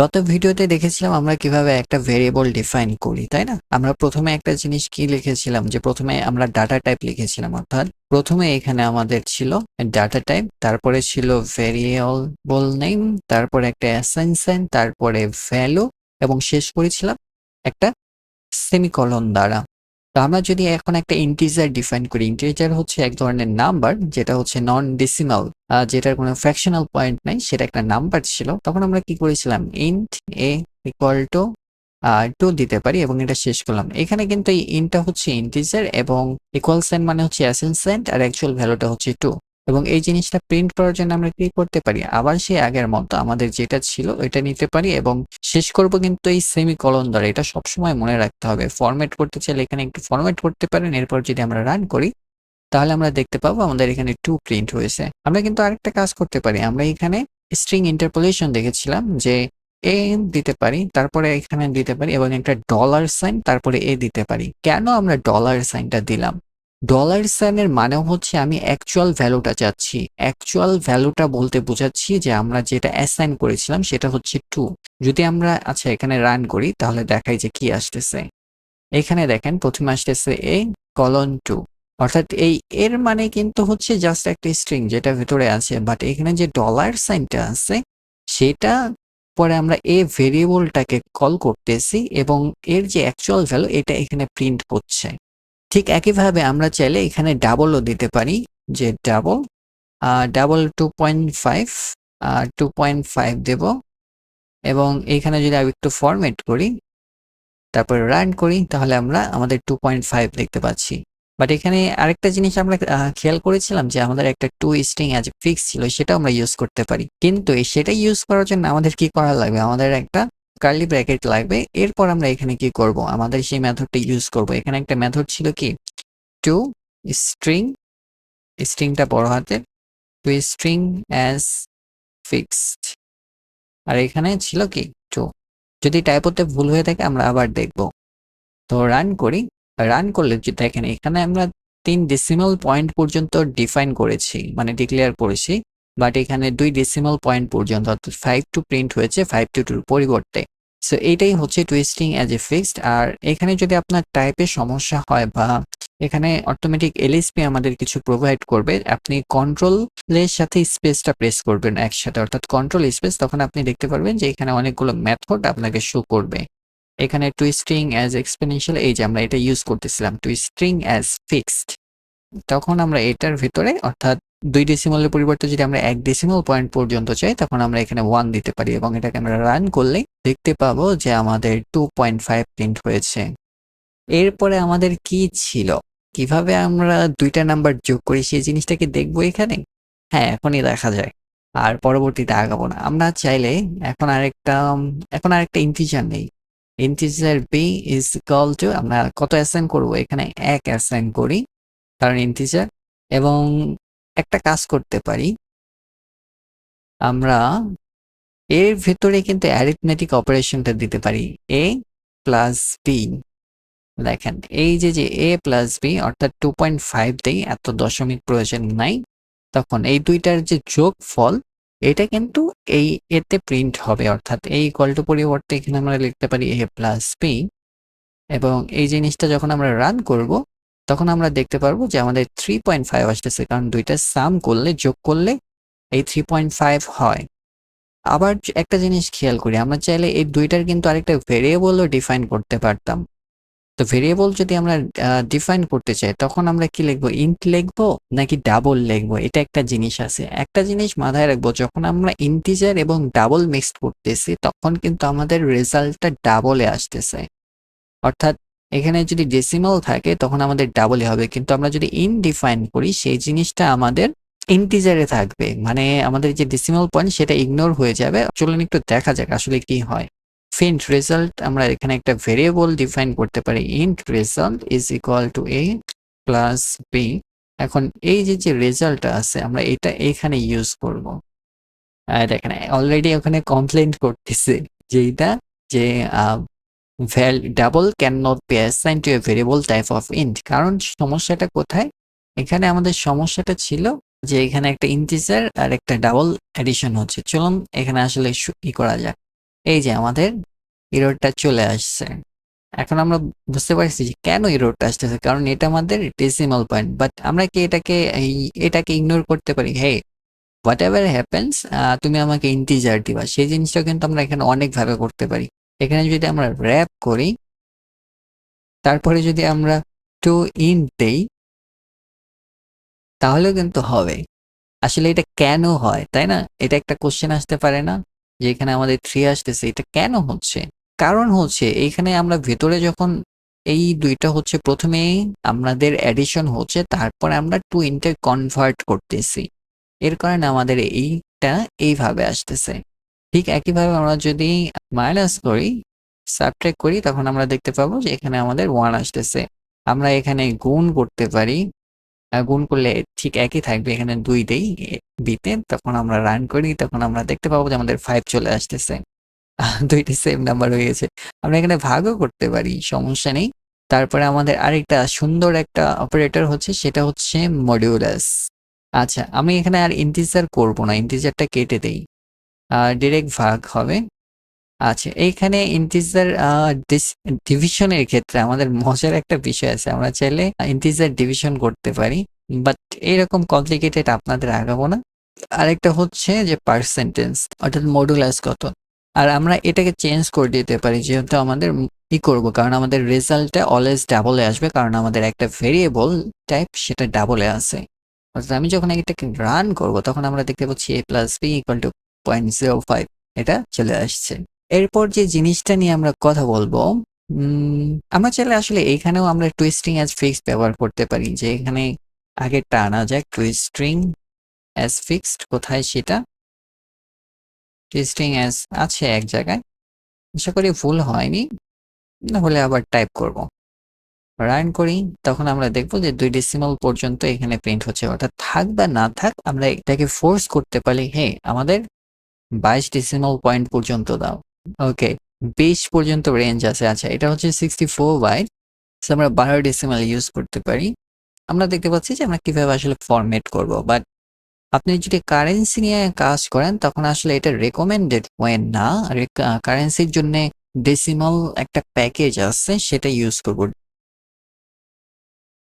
গত ভিডিওতে দেখেছিলাম আমরা কীভাবে একটা ভেরিয়েবল ডিফাইন করি, তাই না? আমরা প্রথমে একটা জিনিস কি লিখেছিলাম? যে প্রথমে আমরা ডাটা টাইপ লিখেছিলাম, অর্থাৎ প্রথমে এখানে আমাদের ছিল ডাটা টাইপ তারপরে ছিল ভেরিয়েবল নেম তারপরে একটা অ্যাসাইনসাইন তারপরে ভ্যালু এবং শেষ করেছিলাম একটা সেমিকলন দ্বারা। তো আমরা যদি এখন একটা ইন্টিজার ডিফাইন করি ইন্টিজার হচ্ছে এক ধরনের নাম্বার যেটা হচ্ছে নন ডেসিমাল যেটার কোনো ফ্র্যাকশনাল পয়েন্ট নাই, সেটা একটা নাম্বার ছিল। তখন আমরা কি করেছিলাম? Int a equal to two দিতে পারি এবং এটা শেষ করলাম। এখানে কিন্তু এই ইনটা হচ্ছে ইন্টিজার এবং ইকুয়াল সাইন মানে হচ্ছে অ্যাসেন্সেন্ট আর অ্যাকচুয়াল ভ্যালুটা হচ্ছে টু এবং এই জিনিসটা প্রিন্ট করার জন্য আমরা কি করতে পারি? আবার সেই আগের মতো আমাদের যেটা ছিল ওইটা নিতে পারি এবং শেষ করব কিন্তু এই সেমি কলন দ্বারা। এটা সবসময় মনে রাখতে হবে। ফরম্যাট করতে চাইলে এখানে একটু ফরম্যাট করতে পারেন। এরপর যদি আমরা রান করি, তাহলে আমরা দেখতে পাবো আমাদের এখানে টু প্রিন্ট হয়েছে। আমরা কিন্তু আরেকটা কাজ করতে পারি। আমরা এখানে স্ট্রিং ইন্টারপোলেশন দেখেছিলাম যে এ দিতে পারি, তারপরে এখানে দিতে পারি এবং একটা ডলার সাইন তারপরে এ দিতে পারি। কেন আমরা ডলার সাইনটা দিলাম? ডলার সাইনের মানে হচ্ছে আমি অ্যাকচুয়াল ভ্যালুটা চাচ্ছি। অ্যাকচুয়াল ভ্যালুটা বলতে বোঝাচ্ছি যে আমরা যেটা অ্যাসাইন করেছিলাম সেটা হচ্ছে টু যদি আমরা আচ্ছা এখানে রান করি, তাহলে দেখাই যে কি আসতেছে। এখানে দেখেন, প্রথমে আসতেছে এ কলন টু অর্থাৎ এই এর মানে কিন্তু হচ্ছে জাস্ট একটা স্ট্রিং যেটা ভেতরে আছে। বাট এখানে যে ডলার সাইনটা আছে, সেটা পরে আমরা এ ভেরিয়েবলটাকে কল করতেছি এবং এর যে অ্যাকচুয়াল ভ্যালু এটা এখানে প্রিন্ট হচ্ছে। ঠিক একইভাবে আমরা চাইলে এখানে ডাবলও দিতে পারি, যে double double two point five two point five দেব। এবং এখানে যদি আমি একটু ফরম্যাট করি, তারপর রান করি, তাহলে আমরা আমাদের টু পয়েন্ট ফাইভ দেখতে পাচ্ছি। বাট এখানে আরেকটা জিনিস আমরা খেয়াল করেছিলাম যে আমাদের একটা টু স্ট্রিং অ্যাজ ফিক্স ছিল সেটা আমরা ইউজ করতে পারি। কিন্তু সেটা ইউজ করার জন্য আমাদের কি করা লাগবে? আমাদের একটা কার্লি ব্র্যাকেট লাগবে। এরপর আমরা এখানে কি করব? আমাদের সেই মেথডটা ইউজ করব। এখানে একটা মেথড ছিল কি? টু স্ট্রিং স্ট্রিংটা বড় হাতের টু স্ট্রিং অ্যাজ ফিক্সড আর এখানে ছিল কি? টু যদি টাইপ হতে ভুল হয়ে থাকে, আমরা আবার দেখব। তো রান করি। রান করলে দেখেন, এখানে আমরা তিন ডেসিমাল পয়েন্ট পর্যন্ত ডিফাইন করেছি মানে ডিক্লেয়ার করেছি। বাট এখানে দুই ডেসিমাল পয়েন্ট পর্যন্ত, অর্থাৎ ফাইভ টু প্রিন্ট হয়েছে ফাইভ টু টুর পরিবর্তে। সো এইটাই হচ্ছে টুইস্টিং অ্যাজ এ ফিক্সড আর এখানে যদি আপনার টাইপের সমস্যা হয় বা এখানে অটোমেটিক এলএসপি আমাদের কিছু প্রোভাইড করবে, আপনি কন্ট্রোলের সাথে স্পেসটা প্রেস করবেন একসাথে। অর্থাৎ কন্ট্রোল স্পেস তখন আপনি দেখতে পারবেন যে এখানে অনেকগুলো মেথড আপনাকে শো করবে। এখানে টুইস্টিং অ্যাজ এক্সপেনেনশিয়াল এই যে আমরা এটা ইউজ করতেছিলাম টুইস্টিং অ্যাজ ফিক্সড তখন আমরা এটার ভিতরে, অর্থাৎ দুই ডেসিমালের পরিবর্তে যদি আমরা এক ডেসিমাল পয়েন্ট পর্যন্ত চাই তখন আমরা এখানে ওয়ান দিতে পারি এবং এটাকে আমরা রান করলে দেখতে পাবো যে আমাদের টু পয়েন্ট ফাইভ প্রিন্ট হয়েছে। এরপরে আমাদের কি ছিল? কীভাবে আমরা দুইটা নাম্বার যোগ করি সেই জিনিসটাকে দেখব এখানে? হ্যাঁ এখনই দেখা যায় আর পরবর্তীতে আগাবো না। আমরা চাইলে এখন আরেকটা এখন আরেকটা ইন্টিজার নেই। Integer b is equal to আমরা কত অ্যাসাইন করব? এখানে এক অ্যাসাইন করি, কারণ ইন্টিজার এবং একটা কাজ করতে পারি। আমরা এর ভেতরে কিন্তু অ্যারিথমেটিক অপারেশনটা দিতে পারি। এ প্লাস বি দেখেন, এই যে যে এ প্লাস বি অর্থাৎ টু পয়েন্ট ফাইভ দেই এত দশমিক প্রয়োজন নাই। তখন এই দুইটার যে যোগ ফল এটা কিন্তু এই এতে প্রিন্ট হবে। অর্থাৎ এই কলটু পরিবর্তে এখানে আমরা লিখতে পারি এ প্লাস বি এবং এই জিনিসটা যখন আমরা রান করব তখন আমরা দেখতে পারব যে আমাদের থ্রি পয়েন্ট ফাইভ আসতেছে, কারণ দুইটা সাম করলে, যোগ করলে এই থ্রি পয়েন্ট ফাইভ হয়। আবার একটা জিনিস খেয়াল করি, আমরা চাইলে এই দুইটার কিন্তু আরেকটা ভেরিয়েবলও ডিফাইন করতে পারতাম। তো ভেরিয়েবল যদি আমরা ডিফাইন করতে চাই, তখন আমরা কি লিখব? ইন্ট লিখব নাকি ডাবল লিখব? এটা একটা জিনিস আছে। একটা জিনিস মাথায় রাখব, যখন আমরা ইন্টিজার এবং ডাবল মিক্সড করতেছি, তখন কিন্তু আমাদের রেজাল্টটা ডাবলে আসতেছে। অর্থাৎ এখানে যদি ডেসিমাল থাকে, তখন আমাদের ডাবলই হবে। কিন্তু আমরা যদি ইন ডিফাইন করি, সেই জিনিসটা আমাদের ইন্টিজারে থাকবে। মানে আমাদের যে ডেসিমাল পয়েন্ট সেটা ইগনোর হয়ে যাবে। চলুন একটু দেখা যাক আসলে কি হয়। ফিন্ট রেজাল্ট আমরা এখানে একটা ভেরিয়েবল ডিফাইন করতে পারি। Int result is equal to a plus b এখন এই যে যে রেজাল্টটা আছে, আমরা এটা এখানে ইউজ করব। আর দেখেন অলরেডি ওখানে কমপ্লেন্ট করতেছে যে এটা যে double can not be assign to a variable type of int কারণ সমস্যাটা কোথায়? এখানে আমাদের সমস্যাটা ছিল যে এখানে একটা ইন্টিজার আর একটা ডাবল অ্যাডিশন হচ্ছে। চলুন এখানে আসলে কি করা যাক। এই যে আমাদের ইরোরটা চলে আসছে। এখন আমরা বুঝতে পারছি যে কেন ইরোরটা আসতেছে, কারণ এটা আমাদের ডেসিমাল পয়েন্ট বাট আমরা কি এটাকে এটাকে ইগনোর করতে পারি? হে হোয়াট এভার হ্যাপেন্স তুমি আমাকে ইন্টিজার দিবা। সেই জিনিসটা কিন্তু আমরা এখানে অনেকভাবে করতে পারি। এখানে যদি আমরা র্যাপ করি, তারপরে যদি আমরা টু ইন দেই, তাহলেও কিন্তু হবে। আসলে এটা কেন হয়, তাই না? এটা একটা কোশ্চেন আসতে পারে না, যে এখানে আমাদের থ্রি আসতেছে, এটা কেন হচ্ছে? কারণ হচ্ছে, এইখানে আমরা ভেতরে যখন এই দুইটা হচ্ছে প্রথমে আমাদের অ্যাডিশন হচ্ছে, তারপরে আমরা টু ইনটে কনভার্ট করতেছি। এর কারণে আমাদের এইটা এইভাবে আসতেছে। ঠিক একইভাবে আমরা যদি মাইনাস করি সাবট্রাক্ট করি, তখন আমরা দেখতে পাবো যে এখানে আমাদের ওয়ান আসতেছে। আমরা এখানে গুণ করতে পারি। গুণ করলে ঠিক একই থাকবে, এখানে দুই দেই বিতে তখন আমরা রান করি, তখন আমরা দেখতে পাবো যে আমাদের ফাইভ চলে আসতেছে। দুইটি সেম নাম্বার হয়ে গেছে। আমরা এখানে ভাগও করতে পারি, সমস্যা নেই। তারপরে আমাদের আরেকটা সুন্দর একটা অপারেটর হচ্ছে, সেটা হচ্ছে মডিউলাস আচ্ছা আমি এখানে আর ইন্টিজার করব না ইন্টিজারটা কেটে দেই। ডিরেক্ট ভাগ হবে। আচ্ছা এইখানে ইন্টিজার ডিভিশনের ক্ষেত্রে আমাদের মজার একটা বিষয় আছে। আমরা চাইলে ইন্টিজার ডিভিশন করতে পারি বাট এইরকম কমপ্লিকেটেড আপনাদের আগাবো না। আরেকটা হচ্ছে যে পার্সেন্টেজ অর্থাৎ মডুলাস কত। আর আমরা এটাকে চেঞ্জ করে দিতে পারি, যেহেতু আমাদের ই করব, কারণ আমাদের রেজাল্টটা অলওয়েজ ডাবলে আসবে, কারণ আমাদের একটা ভেরিয়েবল টাইপ সেটা ডাবলে আছে। অর্থাৎ আমি যখন এটাকে রান করব, তখন আমরা দেখতে পাচ্ছি a plus b equal to point zero five এটা চলে আসছে। এরপর যে জিনিসটা নিয়ে আমরা কথা বলব আমরা চাইলে আসলে এইখানেও আমরা টুইস্টিং অ্যাজ ফিক্সড ব্যবহার করতে পারি, যে এখানে আগেরটা আনা যায় টুইস্টিং অ্যাজ ফিক্সড কোথায় সেটা? টুইস্টিং অ্যাজ আছে এক জায়গায়, আশা করি ভুল হয়নি না হলে আবার টাইপ করব। রান করি, তখন আমরা দেখব যে দুই ডেসিমাল পর্যন্ত এখানে প্রিন্ট হচ্ছে, অর্থাৎ থাক বা না থাক, আমরা এটাকে ফোর্স করতে পারি হে আমাদের বাইশ ডেসিমাল পয়েন্ট পর্যন্ত দাও। ওকে বিশ পর্যন্ত রেঞ্জ আছে। আচ্ছা এটা হচ্ছে সিক্সটি ফোর বাইট আমরা বারো ডেসিমাল ইউজ করতে পারি। আমরা দেখতে পাচ্ছি যে আমরা কীভাবে আসলে ফরম্যাট করব। বাট আপনি যদি কারেন্সি নিয়ে কাজ করেন, তখন আসলে এটা রেকমেন্ডেড ওয়েন না। কারেন্সির জন্য ডেসিমাল একটা প্যাকেজ আছে, সেটা ইউজ করব।